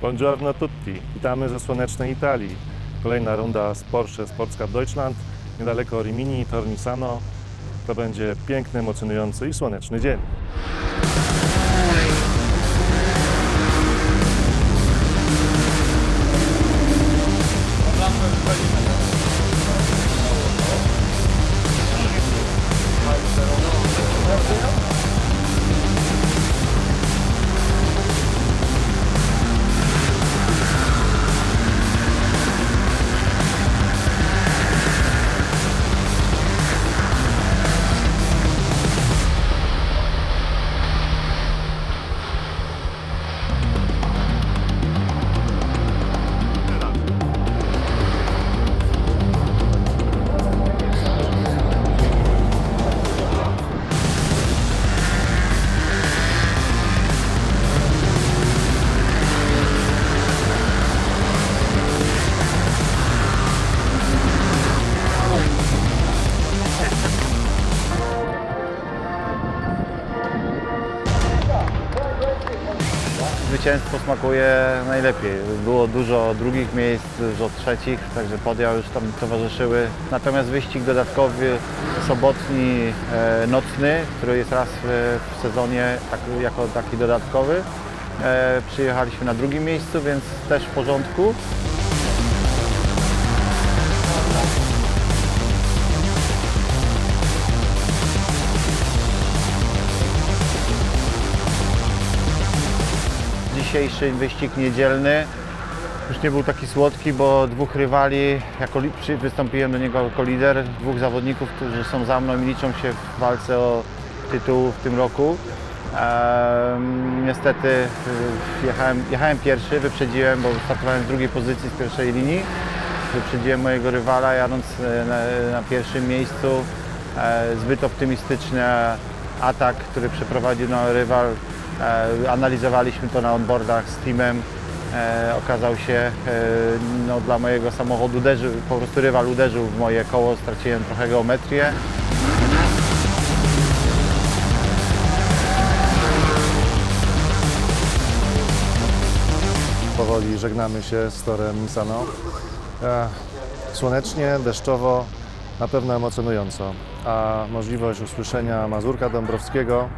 Buongiorno tutti. Witamy ze słonecznej Italii. Kolejna runda z Porsche Sports Cup Deutschland, niedaleko Rimini, Tornisano. To będzie piękny, emocjonujący i słoneczny dzień. Zwycięstwo smakuje najlepiej. Było dużo drugich miejsc, dużo trzecich, także podia już tam towarzyszyły. Natomiast wyścig dodatkowy, sobotni, e, nocny, który jest raz w, sezonie tak, jako taki dodatkowy. E, przyjechaliśmy na drugim miejscu, więc też w porządku. Dzisiejszy wyścig niedzielny już nie był taki słodki, bo dwóch rywali, jako wystąpiłem do niego jako lider, dwóch zawodników, którzy są za mną i liczą się w walce o tytuł w tym roku. Ehm, niestety jechałem, jechałem pierwszy, wyprzedziłem, bo startowałem w drugiej pozycji z pierwszej linii. Wyprzedziłem mojego rywala jadąc e, na, na pierwszym miejscu. E, zbyt optymistyczny atak, który przeprowadził na rywal. E, analizowaliśmy to na onboardach z teamem. E, okazał się, e, no, dla mojego samochodu uderzył, po prostu rywal uderzył w moje koło, straciłem trochę geometrię. Powoli żegnamy się z torem Misano. E, Słonecznie, deszczowo, na pewno emocjonująco. A możliwość usłyszenia Mazurka Dąbrowskiego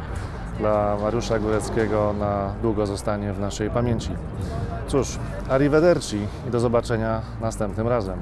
dla Mariusza Góreckiego na długo zostanie w naszej pamięci. Cóż, arrivederci i do zobaczenia następnym razem.